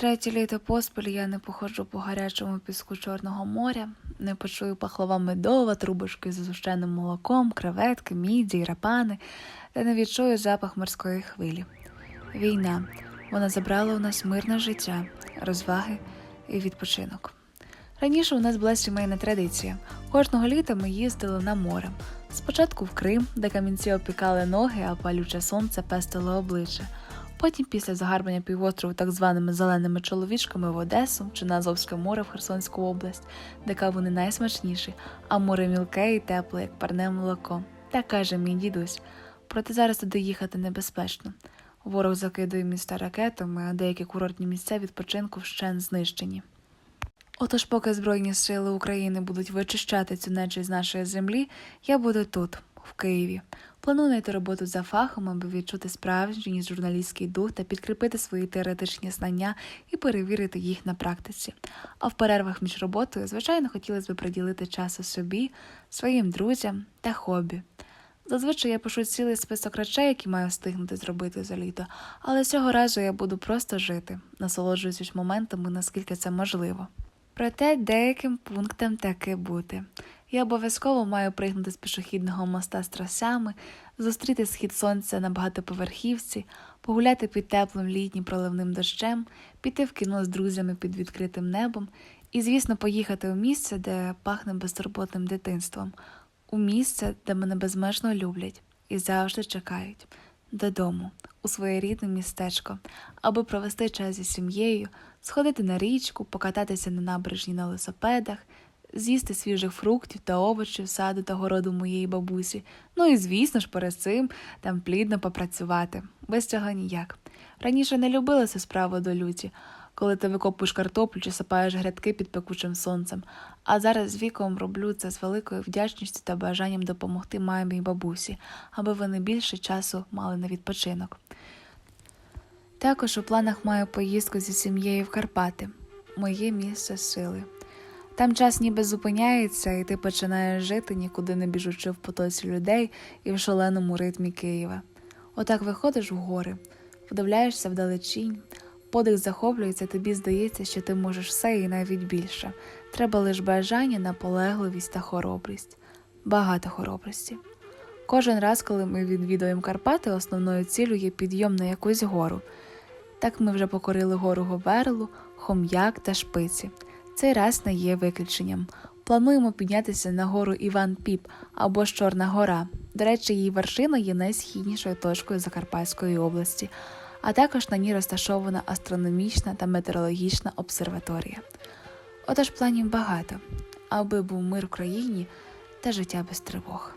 Третє літо поспіль я не походжу по гарячому піску Чорного моря, не почую пахлава медова, трубочки з зущеним молоком, креветки, міді, рапани, та не відчую запах морської хвилі. Війна. Вона забрала у нас мирне життя, розваги і відпочинок. Раніше у нас була сімейна традиція. Кожного літа ми їздили на море. Спочатку в Крим, де камінці опікали ноги, а палюче сонце пестило обличчя. Потім, після загарбання півострову так званими зеленими чоловічками в Одесу чи на Азовське море в Херсонську область, де кавуни найсмачніші, а море мілке і тепле, як парне молоко. Так каже мій дідусь. Проте зараз туди їхати небезпечно. Ворог закидує міста ракетами, а деякі курортні місця відпочинку вщен знищені. Отож, поки Збройні сили України будуть вичищати цю нечість з нашої землі, я буду тут, Києві. Планую знайти роботу за фахом, аби відчути справжній журналістський дух та підкріпити свої теоретичні знання і перевірити їх на практиці. А в перервах між роботою, звичайно, хотілося б приділити часу собі, своїм друзям та хобі. Зазвичай я пишу цілий список речей, які маю встигнути зробити за літо, але цього разу я буду просто жити, насолоджуючись моментами, наскільки це можливо. Проте деяким пунктам таки бути. Я обов'язково маю пригнути з пішохідного моста з тросями, зустріти схід сонця на багатоповерхівці, погуляти під теплим літнім проливним дощем, піти в кіно з друзями під відкритим небом і, звісно, поїхати у місце, де пахне безтурботним дитинством, у місце, де мене безмежно люблять і завжди чекають, додому, у своє рідне містечко, аби провести час зі сім'єю, сходити на річку, покататися на набережні на велосипедах, з'їсти свіжих фруктів та овочів саду та городу моєї бабусі. Ну і звісно ж, перед цим там плідно попрацювати. Без цього ніяк. Раніше не любила цю справу до люті, коли ти викопуєш картоплю чи сапаєш грядки під пекучим сонцем. А зараз з віком роблю це з великою вдячністю та бажанням допомогти мамі і бабусі, аби вони більше часу мали на відпочинок. Також у планах маю поїздку зі сім'єю в Карпати, моє місце сили. Там час ніби зупиняється, і ти починаєш жити, нікуди не біжучи в потоці людей і в шаленому ритмі Києва. Отак виходиш в гори, вдивляєшся вдалечінь, подих захоплюється, тобі здається, що ти можеш все і навіть більше. Треба лише бажання, наполегливість та хоробрість. Багато хоробрості. Кожен раз, коли ми відвідуємо Карпати, основною ціллю є підйом на якусь гору. Так ми вже покорили гору Говерлу, Хом'як та Шпиці. Цей раз не є виключенням. Плануємо піднятися на гору Іван Піп або ж Чорна Гора. До речі, її вершина є найсхіднішою точкою Закарпатської області, а також на ній розташована астрономічна та метеорологічна обсерваторія. Отож планів багато, аби був мир в країні та життя без тривог.